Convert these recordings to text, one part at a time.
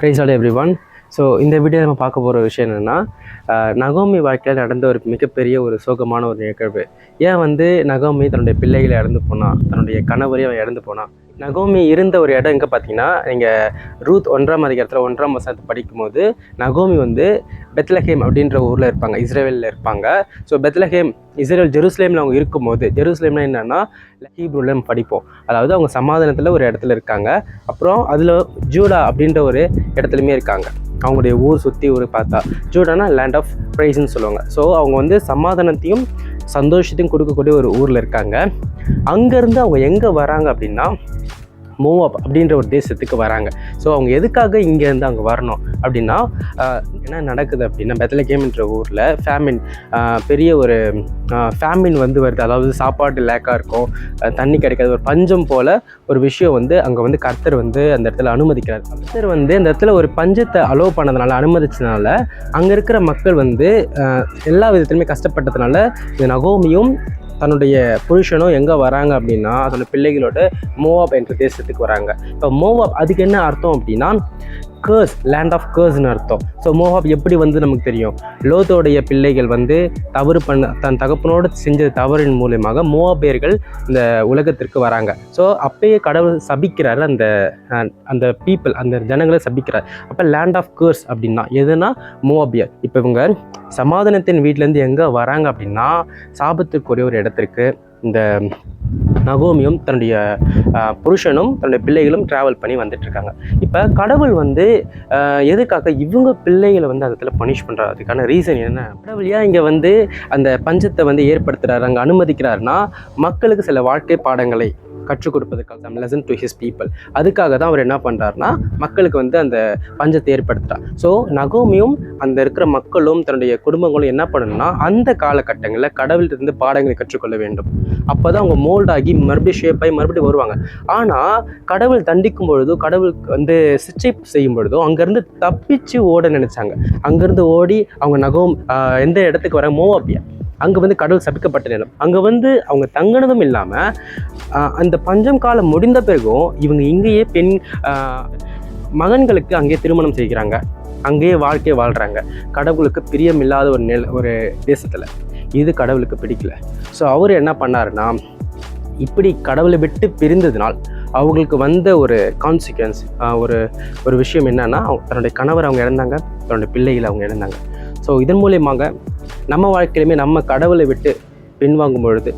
Price all everyone so இந்த video நம்ம பார்க்க போகிற விஷயம் என்னென்னா நகோமி வாழ்க்கையில் நடந்த ஒரு மிகப்பெரிய ஒரு சோகமான ஒரு நிகழ்வு. ஏன் வந்து நகோமி தன்னுடைய பிள்ளைகளை இழந்து போனான் தன்னுடைய கணவரையும் அவன் இழந்து போனான் நகோமி இருந்த ஒரு இடம் எங்கே பார்த்தீங்கன்னா நீங்கள் ரூத் ஒன்றாம் அதிகாரத்தில் ஒன்றாம் வசனத்தை படிக்கும்போது நகோமி வந்து பெத்லஹேம் அப்படின்ற ஊரில் இருப்பாங்க இஸ்ரேலில் இருப்பாங்க. ஸோ பெத்லஹேம் இஸ்ரேல் ஜெருசலேமில் அவங்க இருக்கும்போது ஜெருசலேம்னா என்னென்னா ஹீப்ரூல நம்ம படிப்போம். அதாவது அவங்க சமாதானத்தில் ஒரு இடத்துல இருக்காங்க. அப்புறம் அதில் ஜூடா அப்படின்ற ஒரு இடத்துலையுமே இருக்காங்க. அவங்களுடைய ஊர் சுற்றி ஊர் பார்த்தா. ஜூடானா லேண்ட் ஆஃப் ப்ரைஸ்ன்னு சொல்லுவாங்க. ஸோ அவங்க வந்து சமாதானத்தையும் சந்தோஷத்தையும் கொடுக்கக்கூடிய ஒரு ஊரில் இருக்காங்க. அங்கேருந்து அவங்க எங்கே வராங்க அப்படின்னா மூவ் அப் அப்படின்ற ஒரு தேசத்துக்கு வராங்க. ஸோ அவங்க எதுக்காக இங்கேருந்து அங்கே வரணும்? அப்படின்னா என்ன நடக்குது அப்படின்னா பெத்தலகேம்ன்ற ஊரில் ஃபேமின் பெரிய ஒரு ஃபேமின் வந்து வருது. அதாவது சாப்பாடு லேக்காக இருக்கும் தண்ணி கிடைக்காது. ஒரு பஞ்சம் போல் ஒரு விஷயம் வந்து அங்கே வந்து கர்த்தர் வந்து அந்த இடத்துல அனுமதிக்கிறார். கர்த்தர் வந்து அந்த இடத்துல ஒரு பஞ்சத்தை அலோவ் பண்ணதுனால அனுமதிச்சதுனால அங்கே இருக்கிற மக்கள் வந்து எல்லா விதத்துலையுமே கஷ்டப்பட்டதுனால இந்த நகோமியும் தன்னுடைய புருஷனும் எங்கே வராங்க அப்படின்னா அதோட பிள்ளைகளோட மோவாப் என்ற தேசத்துக்கு வராங்க. இப்போ மோவாப் அதுக்கு என்ன அர்த்தம் அப்படின்னா கேர்ஸ் லேண்ட் ஆஃப் கேர்ஸ்னு அர்த்தம். ஸோ மோவாப் எப்படி வந்து நமக்கு தெரியும்? லோத்தோடைய பிள்ளைகள் வந்து தவறு பண்ண தன் தகப்பனோடு செஞ்ச தவறின் மூலியமாக மோவாபியர்கள் இந்த உலகத்திற்கு வராங்க. ஸோ அப்பயே கடவுள் சபிக்கிறார் அந்த அந்த பீப்புள் அந்த ஜனங்களை சபிக்கிறார். அப்போ லேண்ட் ஆஃப் கேர்ஸ் அப்படின்னா எதுனா மோவாபியர். இப்போ இவங்க சமாதானத்தின் வீட்டிலேருந்து எங்கே வராங்க அப்படின்னா சாபத்திற்குரிய ஒரு இடத்திற்கு இந்த நகோமியும் தன்னுடைய புருஷனும் தன்னுடைய பிள்ளைகளும் ட்ராவல் பண்ணி வந்துட்டுருக்காங்க. இப்போ கடவுள் வந்து எதுக்காக இவங்க பிள்ளைகளை வந்து அதில் பனிஷ் பண்ணுறாரு அதுக்கான ரீசன் என்ன? கடவுள் ஏன் இங்கே வந்து அந்த பஞ்சத்தை வந்து ஏற்படுத்துகிறாரு அங்கே அனுமதிக்கிறாருன்னா மக்களுக்கு சில வாழ்க்கை பாடங்களை கற்றுக் கொடுப்பதற்காக some lesson to his people அதுக்காக தான் அவர் என்ன பண்ணுறாருனா மக்களுக்கு வந்து அந்த பஞ்சத்தை ஏற்படுத்துகிறார் ஸோ நகோமியும் அந்த இருக்கிற மக்களும் தன்னுடைய குடும்பங்களும் என்ன பண்ணணும்னா அந்த காலகட்டங்களில் கடவுள்கிட்ட இருந்து பாடங்களை கற்றுக்கொள்ள வேண்டும். அப்போ தான் அவங்க மோல்ட் ஆகி மறுபடியும் ஷேப் ஆகி மறுபடியும் வருவாங்க. ஆனால் கடவுள் தண்டிக்கும் பொழுதோ கடவுள் வந்து சிச்சை செய்யும் பொழுதோ அங்கேருந்து தப்பிச்சு ஓட நினைச்சாங்க. அங்கேருந்து ஓடி அவங்க நகோம் எந்த இடத்துக்கு வர மோவாப்பியா அங்கே வந்து கடவுள் சபிக்கப்பட்ட நிலம். அங்கே வந்து அவங்க தங்கினதும் இல்லாமல் அந்த பஞ்சம் காலம் முடிந்த பிறகும் இவங்க இங்கேயே பெண் மகன்களுக்கு அங்கேயே திருமணம் செய்கிறாங்க. அங்கேயே வாழ்க்கையை வாழ்கிறாங்க கடவுளுக்கு பிரியமில்லாத ஒரு நில ஒரு தேசத்தில். இது கடவுளுக்கு பிடிக்கல. ஸோ அவர் என்ன பண்ணாருன்னா இப்படி கடவுளை விட்டு பிரிந்ததுனால் அவங்களுக்கு வந்த ஒரு கான்சிக்வன்ஸ் ஒரு ஒரு விஷயம் என்னன்னா அவங்க தன்னுடைய கணவர் அவங்க இழந்தாங்க தன்னுடைய பிள்ளைகள் அவங்க இழந்தாங்க ஸோ இதன் மூலியமாக நம்ம வாழ்க்கையிலுமே நம்ம கடவுளை விட்டு பின்வாங்கும் பொழுது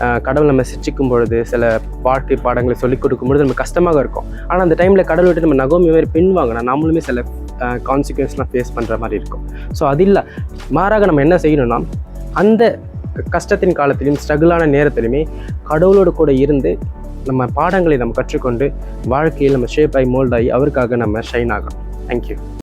கடவுளை கடவுள் நம்ம சிச்சிக்கும் பொழுது சில வாழ்க்கை பாடங்களை சொல்லிக் கொடுக்கும் பொழுது நமக்கு கஷ்டமாக இருக்கும். ஆனால் அந்த டைமில் கடவுளை விட்டு நம்ம நகோமி மாதிரி பின்வாங்கினா நம்மளுமே சில கான்சிக்வன்ஸ்லாம் ஃபேஸ் பண்ணுற மாதிரி இருக்கும். ஸோ அது இல்லை. மாறாக நம்ம என்ன செய்யணும்னா அந்த கஷ்டத்தின் காலத்திலையும் ஸ்ட்ரகிளான நேரத்திலுமே கடவுளோடு கூட இருந்து நம்ம பாடங்களை நம்ம கற்றுக்கொண்டு வாழ்க்கையில் நம்ம ஷேப் ஆகி மோல்ட் ஆகி அவருக்காக நம்ம ஷைன் ஆகணும். தேங்க்யூ